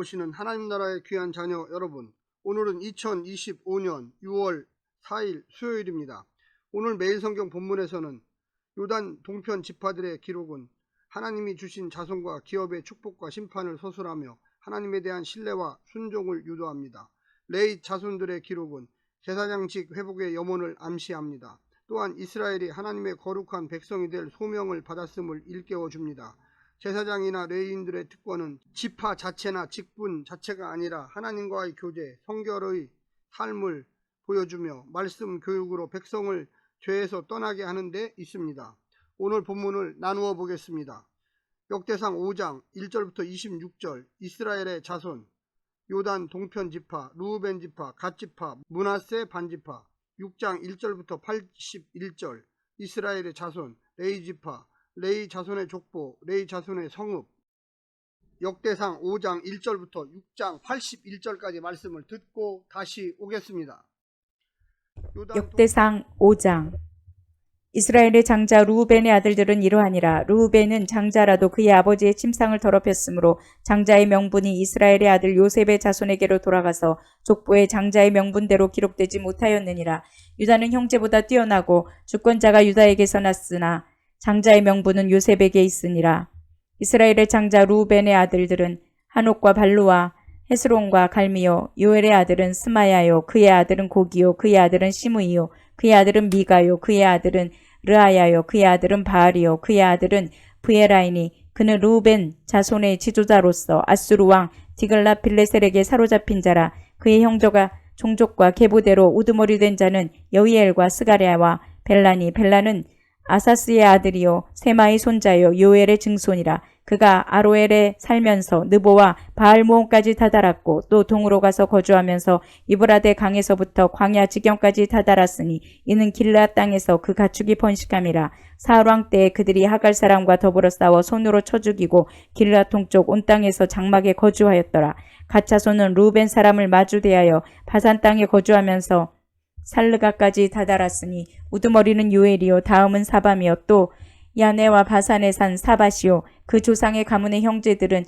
보시는 하나님 나라의 귀한 자녀 여러분, 오늘은 2025년 6월 4일 수요일입니다. 오늘 매일 성경 본문에서는 요단 동편 지파들의 기록은 하나님이 주신 자손과 기업의 축복과 심판을 서술하며 하나님에 대한 신뢰와 순종을 유도합니다. 레이 자손들의 기록은 제사장직 회복의 염원을 암시합니다. 또한 이스라엘이 하나님의 거룩한 백성이 될 소명을 받았음을 일깨워 줍니다. 제사장이나 레이인들의 특권은 지파 자체나 직분 자체가 아니라 하나님과의 교제, 성결의 삶을 보여주며 말씀 교육으로 백성을 죄에서 떠나게 하는 데 있습니다. 오늘 본문을 나누어 보겠습니다. 역대상 5장 1절부터 26절 이스라엘의 자손 요단 동편 지파, 루우벤 지파, 갓 지파, 문하세 반 지파 6장 1절부터 81절 이스라엘의 자손 레이 지파, 레이 자손의 족보, 레이 자손의 성읍. 역대상 5장 1절부터 6장 81절까지 말씀을 듣고 다시 오겠습니다. 역대상 5장. 이스라엘의 장자 루우벤의 아들들은 이러하니라. 루우벤은 장자라도 그의 아버지의 침상을 더럽혔으므로 장자의 명분이 이스라엘의 아들 요셉의 자손에게로 돌아가서 족보의 장자의 명분대로 기록되지 못하였느니라. 유다는 형제보다 뛰어나고 주권자가 유다에게서 났으나 장자의 명분은 요셉에게 있으니라. 이스라엘의 장자 루우벤의 아들들은 한옥과 발루와 헤스론과 갈미요 요엘의 아들은 스마야요 그의 아들은 고기요 그의 아들은 시므이요 그의 아들은 미가요 그의 아들은 르아야요 그의 아들은 바알이요 그의 아들은 브에라이니 그는 루벤 자손의 지도자로서 아수르 왕 디글라 빌레셀에게 사로잡힌 자라. 그의 형제가 종족과 계보대로 우두머리 된 자는 여이엘과 스가랴와 벨라니 벨라는 아사스의 아들이요 세마의 손자요 요엘의 증손이라 그가 아로엘에 살면서 느보와 바알모온까지 다다랐고 또 동으로 가서 거주하면서 이브라데 강에서부터 광야 지경까지 다다랐으니 이는 길라 땅에서 그 가축이 번식함이라 사울왕 때에 그들이 하갈 사람과 더불어 싸워 손으로 쳐 죽이고 길라 동쪽 온 땅에서 장막에 거주하였더라. 가차손은 루벤 사람을 마주 대하여 바산 땅에 거주하면서 살르가까지 다다랐으니 우두머리는 요엘이요 다음은 사밤이요 또 야네와 바산에 산 사바시오 그 조상의 가문의 형제들은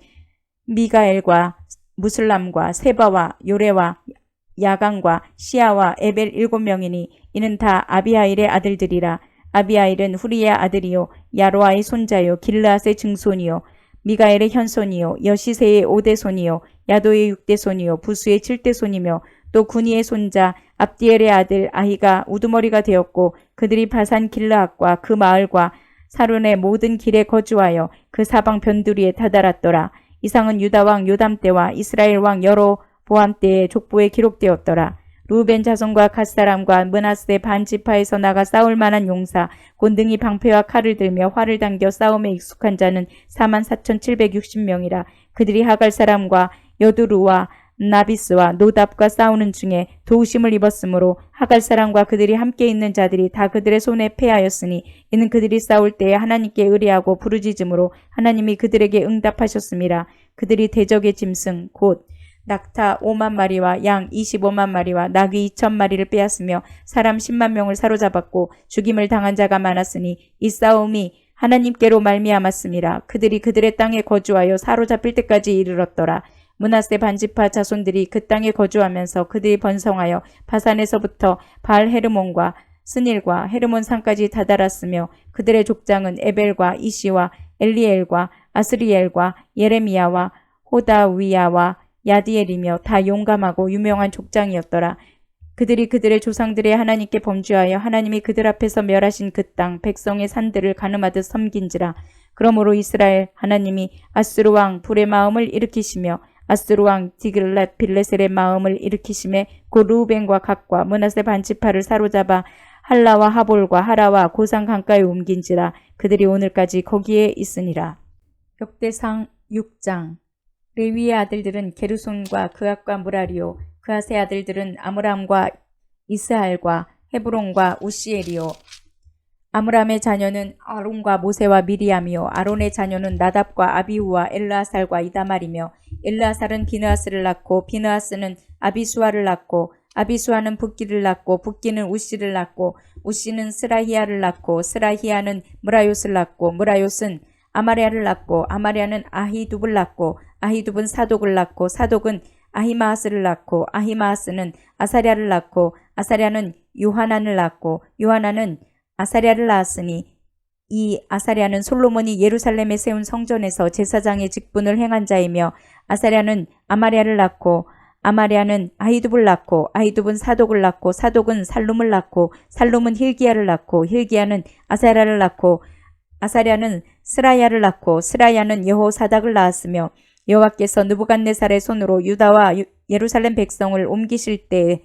미가엘과 무슬람과 세바와 요레와 야강과 시아와 에벨 일곱 명이니 이는 다 아비아일의 아들들이라. 아비아일은 후리의 아들이요 야로아의 손자요 길르앗의 증손이요 미가엘의 현손이요 여시세의 오대손이요 야도의 육대손이요 부수의 칠대손이며 또 군이의 손자 압디엘의 아들 아히가 우두머리가 되었고 그들이 바산 길르앗과 그 마을과 사론의 모든 길에 거주하여 그 사방 변두리에 다다랐더라. 이상은 유다 왕 요담 때와 이스라엘 왕 여로 보암 때의 족보에 기록되었더라. 루벤 자손과 갓 사람과 문하세 반 지파에서 나가 싸울 만한 용사, 곤등이 방패와 칼을 들며 활을 당겨 싸움에 익숙한 자는 4만 4,760명이라. 그들이 하갈 사람과 여두루와 나비스와 노답과 싸우는 중에 도우심을 입었으므로 하갈 사람과 그들이 함께 있는 자들이 다 그들의 손에 패하였으니 이는 그들이 싸울 때에 하나님께 의뢰하고 부르짖음으로 하나님이 그들에게 응답하셨습니다. 그들이 대적의 짐승 곧 낙타 5만 마리와 양 25만 마리와 나귀 2천 마리를 빼앗으며 사람 10만 명을 사로잡았고 죽임을 당한 자가 많았으니 이 싸움이 하나님께로 말미암았습니다. 그들이 그들의 땅에 거주하여 사로잡힐 때까지 이르렀더라. 문하세 반지파 자손들이 그 땅에 거주하면서 그들이 번성하여 바산에서부터 바알 헤르몬과 스닐과 헤르몬 산까지 다다랐으며 그들의 족장은 에벨과 이시와 엘리엘과 아스리엘과 예레미야와 호다위야와 야디엘이며 다 용감하고 유명한 족장이었더라. 그들이 그들의 조상들의 하나님께 범죄하여 하나님이 그들 앞에서 멸하신 그 땅 백성의 산들을 가늠하듯 섬긴지라. 그러므로 이스라엘 하나님이 아스루 왕 불의 마음을 일으키시며 아스루 왕 디글랏 빌레셀의 마음을 일으키심에 그 루벤과 각과 문하세 반지파를 사로잡아 할라와 하볼과 하라와 고상 강가에 옮긴지라 그들이 오늘까지 거기에 있으니라. 역대상 6장 레위의 아들들은 게르손과 그앗과 무라리오 그앗의 아들들은 아므람과 이스할과 헤브론과 우시엘이요 아므람의 자녀는 아론과 모세와 미리암이요. 아론의 자녀는 나답과 아비후와 엘르아살과 이다말이며 엘르아살은 비느하스를 낳고 비느하스는 아비수아를 낳고 아비수아는 붓기를 낳고 붓기는 우시를 낳고 우시는 스라히아를 낳고 스라히아는 무라요스를 낳고 무라요스는 아마리아를 낳고 아마리아는 아히둡을 낳고 아히둡은 사독을 낳고 사독은 아히마하스를 낳고 아히마하스는 아사랴를 낳고 아사랴는 요하난을 낳고 요하난은 아사랴를 낳았으니 이 아사랴는 솔로몬이 예루살렘에 세운 성전에서 제사장의 직분을 행한 자이며 아사랴는 아마리아를 낳고 아마리아는 아히둡을 낳고 아히둡은 사독을 낳고 사독은 살룸을 낳고 살룸은 힐기야를 낳고 힐기야는 아사랴를 낳고 아사랴는 스라야를 낳고 스라야는 여호사닥을 낳았으며 여호와께서 느부갓네살의 손으로 유다와 유- 예루살렘 백성을 옮기실 때에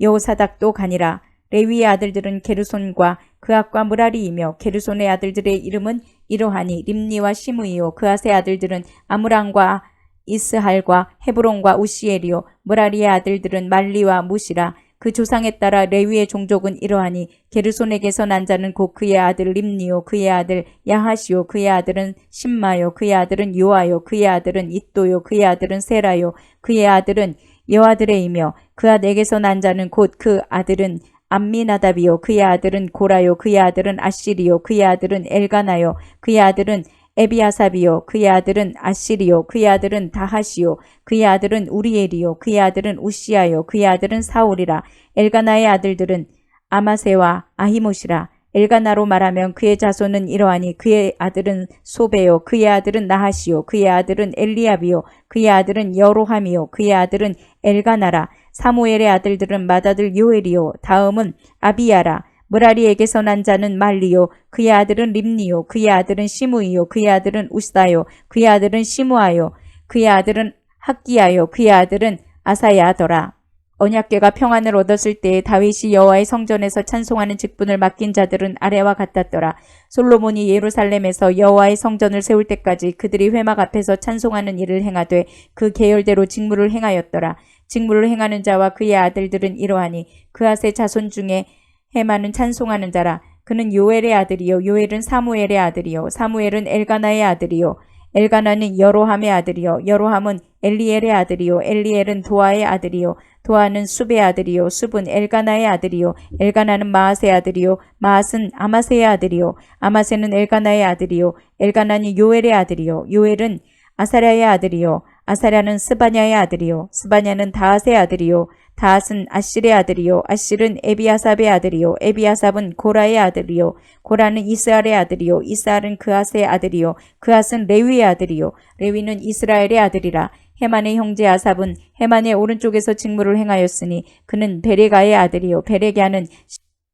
여호사닥도 가니라. 레위의 아들들은 게르손과 그앗과 무라리이며 게르손의 아들들의 이름은 이러하니 림니와 시므이요. 그앗의 아들들은 아므랑과 이스할과 헤브론과 우시엘이요. 무라리의 아들들은 말리와 무시라. 그 조상에 따라 레위의 종족은 이러하니 게르손에게서 난 자는 곧 그의 아들 림니요. 그의 아들 야하시요. 그의 아들은 신마요. 그의 아들은 요아요. 그의 아들은 이또요. 그의 아들은 세라요. 그의 아들은 여아들의이며 그 아들에게서 난 자는 곧 그 아들은 암미나답이요. 그의 아들은 고라요. 그의 아들은 아시리요. 그의 아들은 엘가나요. 그의 아들은 에비아삽이요. 그의 아들은 아시리요. 그의 아들은 다하시요. 그의 아들은 우리엘이요. 그의 아들은 우시아요. 그의 아들은 사울이라. 엘가나의 아들들은 아마세와 아히모시라 엘가나로 말하면 그의 자손은 이러하니 그의 아들은 소베요 그의 아들은 나하시요 그의 아들은 엘리압이요 그의 아들은 여로함이요 그의 아들은 엘가나라 사무엘의 아들들은 맏아들 요엘이요 다음은 아비야라 무라리에게서 난 자는 말리요 그의 아들은 림니요 그의 아들은 시므이요 그의 아들은 우스다요 그의 아들은 시므아요 그의 아들은 학기야요 그의 아들은 아사야더라 언약궤가 평안을 얻었을 때에 다윗이 여호와의 성전에서 찬송하는 직분을 맡긴 자들은 아래와 같았더라. 솔로몬이 예루살렘에서 여호와의 성전을 세울 때까지 그들이 회막 앞에서 찬송하는 일을 행하되 그 계열대로 직무를 행하였더라. 직무를 행하는 자와 그의 아들들은 이러하니 그아세 자손 중에 해마는 찬송하는 자라. 그는 요엘의 아들이요 요엘은 사무엘의 아들이요 사무엘은 엘가나의 아들이요 엘가나는 여로함의 아들이요. 여로함은 엘리엘의 아들이요. 엘리엘은 도아의 아들이요. 도아는 숲의 아들이요. 숲은 엘가나의 아들이요. 엘가나는 마앗의 아들이요. 마앗은 아마세의 아들이요. 아마세는 엘가나의 아들이요. 엘가나는 요엘의 아들이요. 요엘은 아사랴의 아들이요 아사랴는 스바냐의 아들이요. 스바냐는 다앗의 아들이요. 다앗은 아실의 아들이요. 아실은 에비아삽의 아들이요. 에비아삽은 고라의 아들이요. 고라는 이스알의 아들이요. 이스알은 그앗의 아들이요. 그앗은 레위의 아들이요. 레위는 이스라엘의 아들이라. 헤만의 형제 아삽은 헤만의 오른쪽에서 직무를 행하였으니 그는 베레가의 아들이요. 베레가는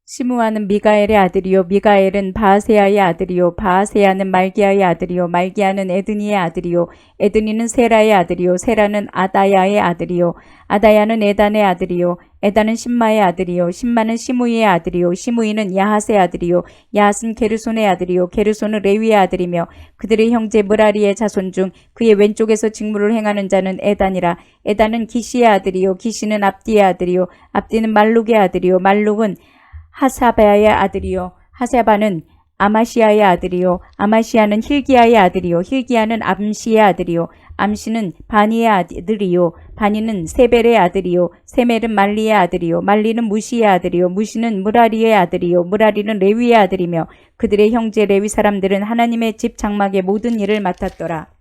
시무아는 미가엘의 아들이요 미가엘은 바아세아의 아들이요 바아세아는 말기야의 아들이요 말기야는 에드니의 아들이요 에드니는 세라의 아들이요 세라는 아다야의 아들이요 아다야는 에단의 아들이요 에단은 신마의 아들이요 신마는 시무이의 아들이요 시무이는 야핫의 아들이요 야핫은 게르손의 아들이요 게르손은 레위의 아들이며 그들의 형제 무라리의 자손 중 그의 왼쪽에서 직무를 행하는 자는 에단이라. 에단은 기시의 아들이요 기시는 압디의 아들이요 압디는 말룩의 아들이요 말룩은 하사바의 아들이요. 하사바는 아마시아의 아들이요. 아마시아는 힐기야의 아들이요. 힐기야는 암시의 아들이요. 암시는 바니의 아들이요. 바니는 세벨의 아들이요. 세멜은 말리의 아들이요. 말리는 무시의 아들이요. 무시는 무라리의 아들이요. 무라리는 레위의 아들이며 그들의 형제 레위 사람들은 하나님의 집 장막의 모든 일을 맡았더라.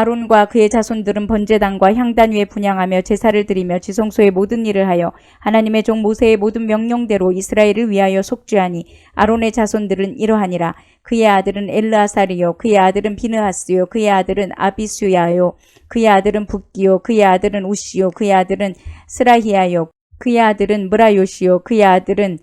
아론과 그의 자손들은 번제단과 향단 위에 분양하며 제사를 드리며 지성소의 모든 일을 하여 하나님의 종 모세의 모든 명령대로 이스라엘을 위하여 속죄하니 아론의 자손들은 이러하니라 그의 아들은 엘르아살이요 그의 아들은 비느하스요 그의 아들은 아비수야요 그의 아들은 붓기요 그의 아들은 우시요 그의 아들은 스라히야요 그의 아들은 무라요시요 그의 아들은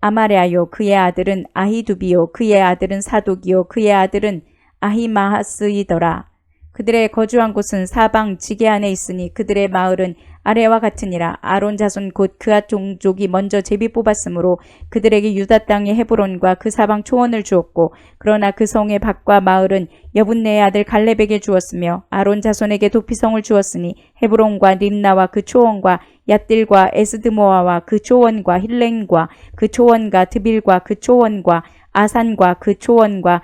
아마랴요 그의 아들은 아히두비요 그의 아들은 사독이요 그의 아들은 아히마하스이더라 그들의 거주한 곳은 사방 지게 안에 있으니 그들의 마을은 아래와 같으니라. 아론 자손 곧 그앗 종족이 먼저 제비 뽑았으므로 그들에게 유다 땅의 헤브론과 그 사방 초원을 주었고 그러나 그 성의 밭과 마을은 여분네의 아들 갈렙에게 주었으며 아론 자손에게 도피성을 주었으니 헤브론과 림나와 그 초원과 얏딜과 에스드모아와 그 초원과 힐렌과 그 초원과 드빌과 그 초원과 아산과 그 초원과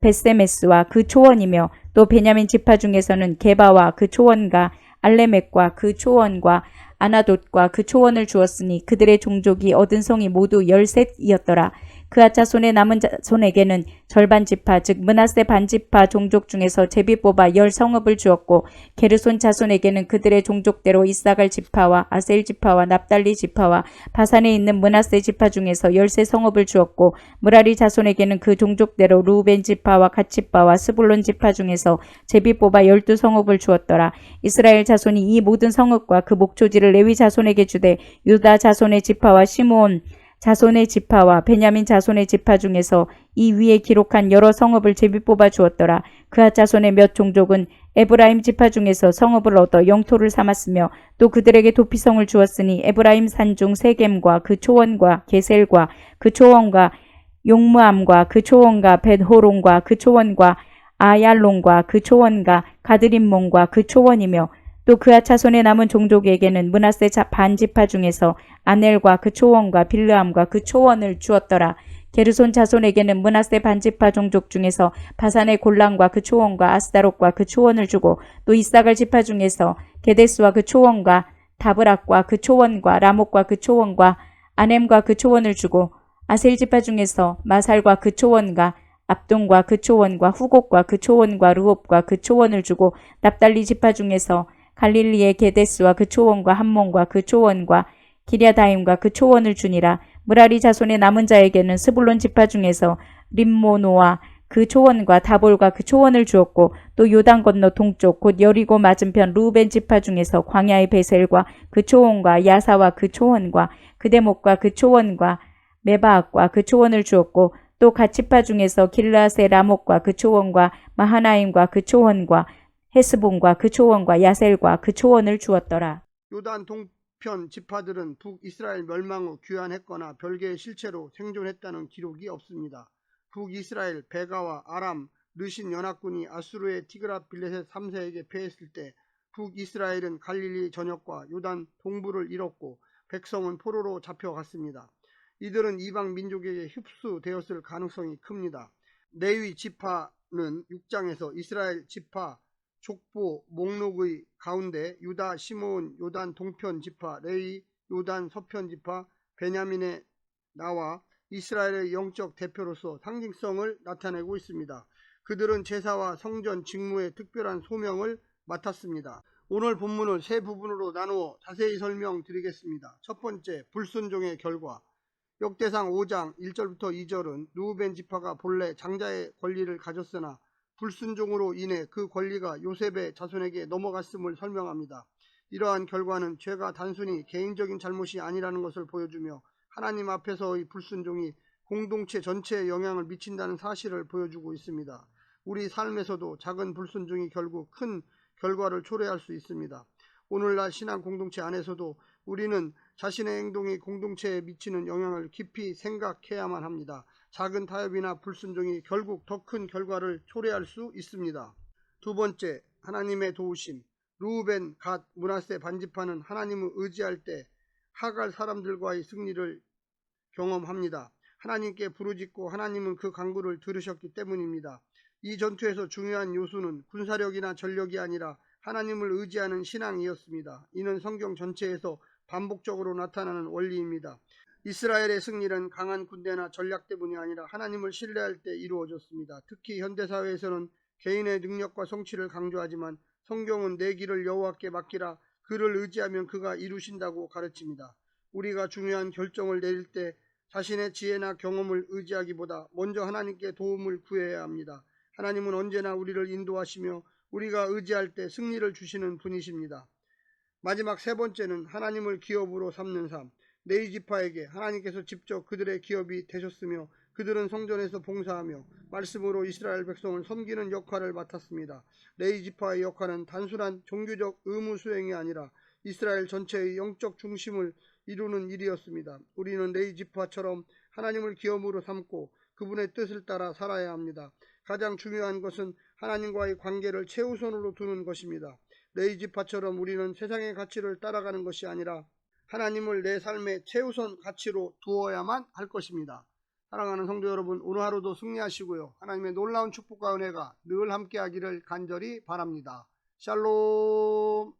베세메스와 그 초원이며 또 베냐민 지파 중에서는 게바와 그 초원과 알레멕과 그 초원과 아나돗과 그 초원을 주었으니 그들의 종족이 얻은 성이 모두 열셋이었더라. 그아 자손의 남은 자 손에게는 절반 지파 즉 문하세 반지파 종족 중에서 제비 뽑아 열 성읍을 주었고 게르손 자손에게는 그들의 종족대로 이사갈 지파와 아셀 지파와 납달리 지파와 바산에 있는 문하세 지파 중에서 열세 성읍을 주었고 무라리 자손에게는 그 종족대로 루벤 지파와 갓지파와 스불론 지파 중에서 제비 뽑아 열두 성읍을 주었더라. 이스라엘 자손이 이 모든 성읍과 그 목초지를 레위 자손에게 주되 유다 자손의 지파와 시므온 자손의 지파와 베냐민 자손의 지파 중에서 이 위에 기록한 여러 성읍을 제비 뽑아 주었더라. 그하 자손의 몇 종족은 에브라임 지파 중에서 성읍을 얻어 영토를 삼았으며 또 그들에게 도피성을 주었으니 에브라임 산중 세겜과 그 초원과 게셀과 그 초원과 용무암과 그 초원과 벳호론과 그 초원과 아얄론과 그 초원과 가드림몬과 그 초원이며 또 그하 차손의 남은 종족에게는 문하세 자 반지파 중에서 아넬과 그 초원과 빌르암과 그 초원을 주었더라. 게르손 자손에게는 문하세 반지파 종족 중에서 바산의 골랑과 그 초원과 아스다롯과 그 초원을 주고 또 이사갈 지파 중에서 게데스와 그 초원과 다브락과 그 초원과 라목과 그 초원과 아넴과 그 초원을 주고 아셀 지파 중에서 마살과 그 초원과 압동과 그 초원과 후곡과 그 초원과 르홉과 그 초원을 주고 납달리 지파 중에서 갈릴리의 게데스와 그 초원과 함몬과 그 초원과 기랴다임과 그 초원을 주니라. 무라리 자손의 남은 자에게는 스불론 지파 중에서 림모노와 그 초원과 다볼과 그 초원을 주었고 또 요단 건너 동쪽 곧 여리고 맞은편 루벤 지파 중에서 광야의 베셀과 그 초원과 야사와 그 초원과 그대목과 그 초원과 메바악과 그 초원을 주었고 또 가치파 중에서 길라세 라목과 그 초원과 마하나임과 그 초원과 헤스본과 그 초원과 야셀과 그 초원을 주었더라. 요단 동편 지파들은 북이스라엘 멸망 후 귀환했거나 별개의 실체로 생존했다는 기록이 없습니다. 북이스라엘 베가와 아람 르신 연합군이 아수르의 티그라 빌레셋 3세에게 패했을 때 북이스라엘은 갈릴리 전역과 요단 동부를 잃었고 백성은 포로로 잡혀갔습니다. 이들은 이방 민족에게 흡수되었을 가능성이 큽니다. 레위 지파는 6장에서 이스라엘 지파 족보 목록의 가운데 유다, 시므온, 요단 동편 지파, 레위, 요단 서편 지파, 베냐민에 나와 이스라엘의 영적 대표로서 상징성을 나타내고 있습니다. 그들은 제사와 성전 직무의 특별한 소명을 맡았습니다. 오늘 본문을 세 부분으로 나누어 자세히 설명드리겠습니다. 첫 번째, 불순종의 결과. 역대상 5장 1절부터 2절은 루벤 지파가 본래 장자의 권리를 가졌으나 불순종으로 인해 그 권리가 요셉의 자손에게 넘어갔음을 설명합니다. 이러한 결과는 죄가 단순히 개인적인 잘못이 아니라는 것을 보여주며 하나님 앞에서의 불순종이 공동체 전체에 영향을 미친다는 사실을 보여주고 있습니다. 우리 삶에서도 작은 불순종이 결국 큰 결과를 초래할 수 있습니다. 오늘날 신앙 공동체 안에서도 우리는 자신의 행동이 공동체에 미치는 영향을 깊이 생각해야만 합니다. 작은 타협이나 불순종이 결국 더 큰 결과를 초래할 수 있습니다. 두 번째, 하나님의 도우심. 루벤, 갓, 문하세 반지파는 하나님을 의지할 때 하갈 사람들과의 승리를 경험합니다. 하나님께 부르짖고 하나님은 그 강구를 들으셨기 때문입니다. 이 전투에서 중요한 요소는 군사력이나 전력이 아니라 하나님을 의지하는 신앙이었습니다. 이는 성경 전체에서 반복적으로 나타나는 원리입니다. 이스라엘의 승리는 강한 군대나 전략 때문이 아니라 하나님을 신뢰할 때 이루어졌습니다. 특히 현대사회에서는 개인의 능력과 성취를 강조하지만 성경은 내 길을 여호와께 맡기라 그를 의지하면 그가 이루신다고 가르칩니다. 우리가 중요한 결정을 내릴 때 자신의 지혜나 경험을 의지하기보다 먼저 하나님께 도움을 구해야 합니다. 하나님은 언제나 우리를 인도하시며 우리가 의지할 때 승리를 주시는 분이십니다. 마지막 세 번째는 하나님을 기업으로 삼는 삶. 네이지파에게 하나님께서 직접 그들의 기업이 되셨으며 그들은 성전에서 봉사하며 말씀으로 이스라엘 백성을 섬기는 역할을 맡았습니다. 레이지파의 역할은 단순한 종교적 의무 수행이 아니라 이스라엘 전체의 영적 중심을 이루는 일이었습니다. 우리는 레이지파처럼 하나님을 기업으로 삼고 그분의 뜻을 따라 살아야 합니다. 가장 중요한 것은 하나님과의 관계를 최우선으로 두는 것입니다. 레이지파처럼 우리는 세상의 가치를 따라가는 것이 아니라 하나님을 내 삶의 최우선 가치로 두어야만 할 것입니다. 사랑하는 성도 여러분, 오늘 하루도 승리하시고요. 하나님의 놀라운 축복과 은혜가 늘 함께 하기를 간절히 바랍니다. 샬롬.